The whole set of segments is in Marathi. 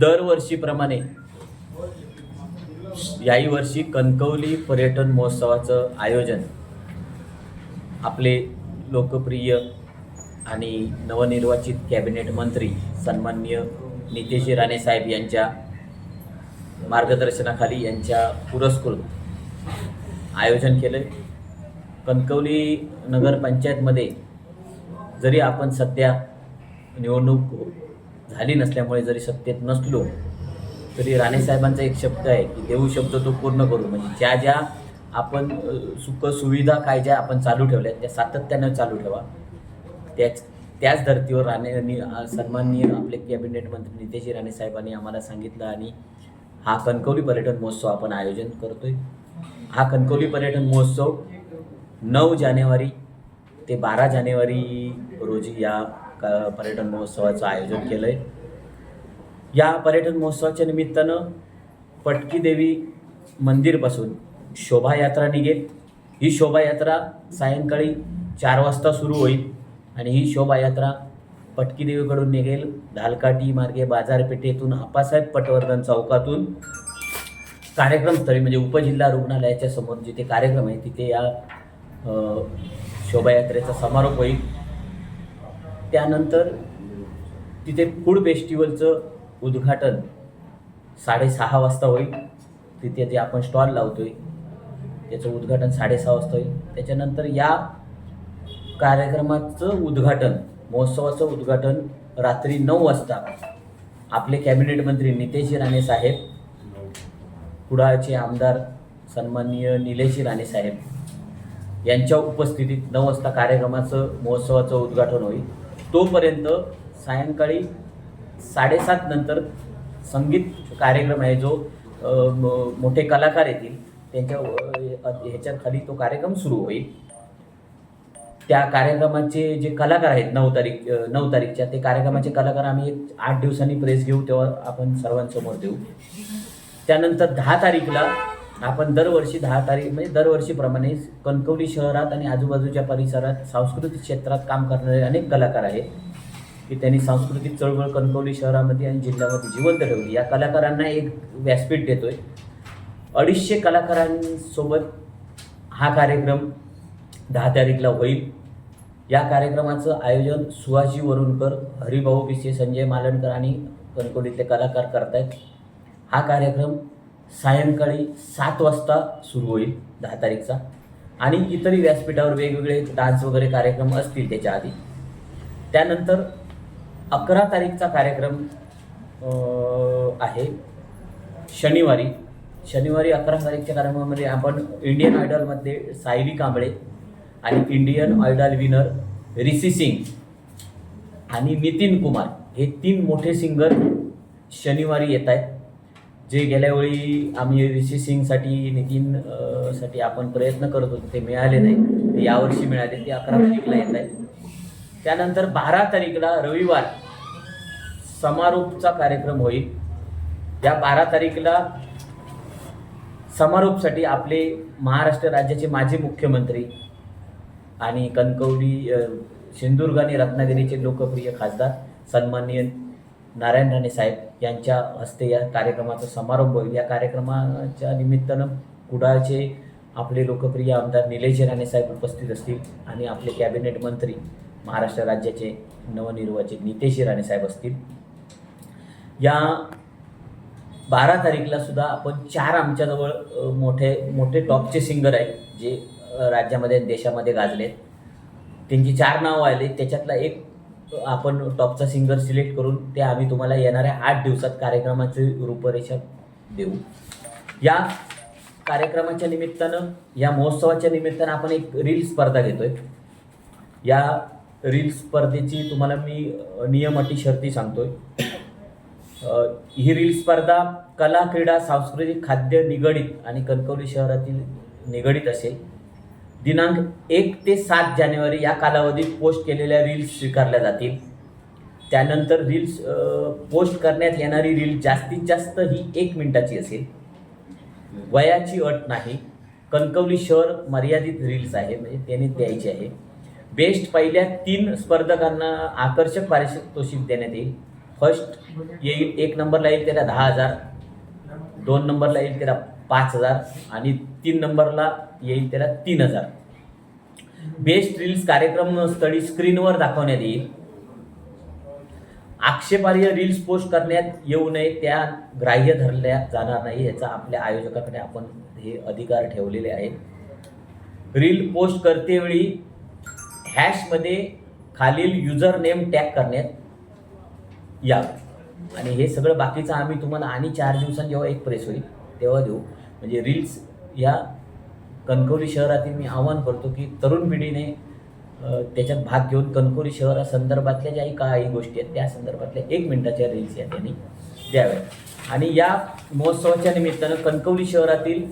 दरवर्षीप्रमाणे याही वर्षी कणकवली पर्यटन महोत्सवाचं आयोजन आपले लोकप्रिय आणि नवनिर्वाचित कॅबिनेट मंत्री सन्माननीय नितेश राणे साहेब यांच्या मार्गदर्शनाखाली यांच्या पुरस्कृत आयोजन केलं कणकवली नगरपंचायतमध्ये जरी आपण सध्या निवडणूक झाली नसल्यामुळे जरी सत्तेत नसलो तरी राणेसाहेबांचा एक शब्द आहे की देऊ शब्द तो पूर्ण करू. म्हणजे ज्या ज्या आपण सुखसुविधा सुख सुविधा काय ज्या आपण चालू ठेवल्या त्या सातत्यानं चालू ठेवा. त्याच त्याच धर्तीवर राणे सन्माननीय आपले कॅबिनेट मंत्री नितेशजी राणे साहेबांनी आम्हाला सांगितलं आणि हा कणकवली पर्यटन महोत्सव आपण आयोजन करतोय. हा कणकवली पर्यटन महोत्सव नऊ जानेवारी ते बारा जानेवारी रोजी या पर्यटन महोत्सवाचं आयोजन केलं आहे या पर्यटन महोत्सवाच्या निमित्तानं पटकी देवी मंदिरपासून शोभायात्रा निघेल. ही शोभायात्रा सायंकाळी चार वाजता सुरू होईल आणि ही शोभायात्रा पटकी देवीकडून निघेल. धालकाटी मार्गे बाजारपेठेतून आप्पासाहेब पटवर्धन चौकातून. कार्यक्रमस्थळी म्हणजे उपजिल्हा रुग्णालयाच्या समोर जिथे कार्यक्रम आहे तिथे या शोभायात्रेचा समारोप होईल. त्यानंतर तिथे फूड फेस्टिवलचं उद्घाटन साडेसहा वाजता होईल. तिथे ते आपण स्टॉल लावतोय. त्याचं उद्घाटन साडेसहा वाजता होईल. त्याच्यानंतर या कार्यक्रमाचं उद्घाटन महोत्सवाचं उद्घाटन रात्री नऊ वाजता आपले कॅबिनेट मंत्री नितेशजी राणे साहेब कुडाळचे आमदार सन्माननीय निलेशजी राणे साहेब यांच्या उपस्थितीत नऊ वाजता कार्यक्रमाचं महोत्सवाचं उद्घाटन होईल. तोपर्यंत सायंकाळी साडेसात नंतर संगीत कार्यक्रम आहे जो मोठे कलाकार येतील त्यांच्या ह्याच्याखाली ह्याच्या खाली तो कार्यक्रम सुरू होईल. त्या कार्यक्रमाचे जे कलाकार आहेत नऊ तारीख नऊ तारीखच्या ते कार्यक्रमाचे कलाकार आम्ही एक आठ दिवसांनी प्रेस घेऊ तेव्हा आपण सर्वांसमोर देऊ. त्यानंतर दहा तारीखला आपण दरवर्षी दहा तारीख म्हणजे दरवर्षीप्रमाणे कणकवली शहरात आणि आजूबाजूच्या परिसरात सांस्कृतिक क्षेत्रात काम करणारे अनेक कलाकार आहेत. की त्यांनी सांस्कृतिक चळवळ कणकवली शहरामध्ये आणि जिल्ह्यामध्ये जिवंत ठेवली. या कलाकारांना एक व्यासपीठ देतोय. अडीचशे कलाकारांसोबत हा कार्यक्रम दहा तारीखला होईल. या कार्यक्रमाचं आयोजन सुहाजी वरुणकर हरिभाऊ पिसे संजय मालणकर आणि कणकवलीतले कलाकार करतायत. हा कार्यक्रम सायंकाळी सात वाजता सुरू होईल दहा तारीखचा. आणि इतरही व्यासपीठावर वेगवेगळे डान्स वगैरे कार्यक्रम असतील त्याच्या आधी. त्यानंतर अकरा तारीखचा कार्यक्रम आहे शनिवारी. शनिवारी अकरा तारीखच्या कार्यक्रमामध्ये आपण इंडियन आयडॉलमध्ये सायली कांबळे आणि Indian Idol winner Rishi Singh आणि नितीन कुमार हे तीन मोठे सिंगर शनिवारी येत आहेत. जे गेल्या वेळी आम्ही रिशी सिंगसाठी नितीन अ, साठी आपण प्रयत्न करत होतो ते मिळाले नाही. ते यावर्षी मिळाले ते अकरा तारीखला येत आहेत. त्यानंतर बारा तारीखला रविवार समारोपचा कार्यक्रम होईल. या बारा तारीखला समारोपसाठी आपले महाराष्ट्र राज्याचे माजी मुख्यमंत्री आणि कणकवली अ, सिंधुदुर्ग आणि रत्नागिरीचे लोकप्रिय खासदार सन्माननीय नारायण राणे साहेब यांच्या हस्ते या कार्यक्रमाचा समारोप होईल. या कार्यक्रमाच्या निमित्तानं कुडाळचे आपले लोकप्रिय आमदार निलेश राणे साहेब उपस्थित असतील आणि आपले कॅबिनेट मंत्री महाराष्ट्र राज्याचे नवनिर्वाचित नितेश राणे साहेब असतील. या बारा तारीखला सुद्धा आपण चार आमच्याजवळ मोठे मोठे टॉपचे सिंगर आहेत जे राज्यामध्ये देशामध्ये गाजलेत. त्यांची चार नावं आले त्याच्यातला एक आपण टॉपचा सिंगर सिलेक्ट करून ते आम्ही तुम्हाला येणाऱ्या आठ दिवसात कार्यक्रमाची रूपरेषा देऊ. या कार्यक्रमाच्या निमित्तानं या महोत्सवाच्या निमित्तानं आपण एक रील स्पर्धा घेतोय. या रील स्पर्धेची तुम्हाला मी नियम अटी शर्ती सांगतोय. ही रील स्पर्धा कला क्रीडा सांस्कृतिक खाद्य निगडीत आणि कणकवली शहरातील निगडीत असेल. दिनांक एक ते सात जानेवारी या कालावधीत पोस्ट केलेल्या रील्स स्वीकारल्या जातील. त्यानंतर रील्स पोस्ट करण्यात येणारी रील जास्तीत जास्त ही एक मिनिटाची असेल. वयाची अट नाही. कणकवली शहर मर्यादित रील्स आहे म्हणजे त्याने द्यायची आहे. बेस्ट पहिल्या तीन स्पर्धकांना आकर्षक पारितोषिक देण्यात येईल. फर्स्ट येईल एक नंबरला येईल त्याला दहा हजार. दोन नंबरला येईल त्याला पाच हजार आणि तीन नंबरला येईल त्याला तीन हजार. बेस्ट रील्स कार्यक्रम स्थळी स्क्रीनवर दाखवण्यात येईल. आक्षेपार्ह रील्स पोस्ट करण्यात येऊ नये त्या ग्राह्य धरल्या जाणार नाही याचा आपल्या आयोजकाकडे आपण हे अधिकार ठेवलेले आहेत. रील पोस्ट करतेवेळी हॅशमध्ये खालील युजर नेम टॅग करण्यात यावं. आणि हे सगळं बाकीचं आम्ही तुम्हाला आणि चार दिवसांनी जेव्हा एक प्रेस होईल तेव्हा देऊ. म्हणजे रील्स या कणकवली शहरातील मी आवाहन करतो की तरुण पिढीने त्याच्यात भाग घेऊन कणकवली शहरासंदर्भातल्या ज्याही काही गोष्टी आहेत त्या संदर्भातल्या एक मिनिटाच्या रील्स या त्यांनी द्याव्यात. आणि या महोत्सवाच्या निमित्तानं कणकवली शहरातील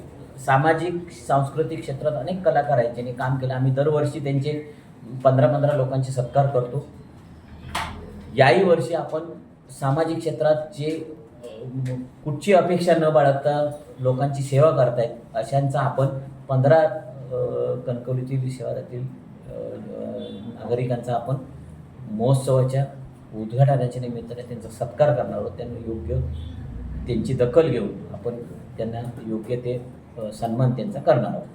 सामाजिक सांस्कृतिक क्षेत्रात अनेक कलाकार आहेत ज्यांनी काम केलं. आम्ही दरवर्षी त्यांचे पंधरा पंधरा लोकांचे सत्कार करतो. याही वर्षी आपण सामाजिक क्षेत्रात जे कुठची अपेक्षा न बाळगता लोकांची सेवा करतायत अशांचा आपण पंधरा कणकवलीतील शहरातील नागरिकांचा आपण महोत्सवाच्या उद्घाटनाच्या निमित्ताने त्यांचा सत्कार करणार आहोत. त्यांना योग्य त्यांची दखल घेऊन आपण त्यांना योग्य ते सन्मान त्यांचा करणार आहोत.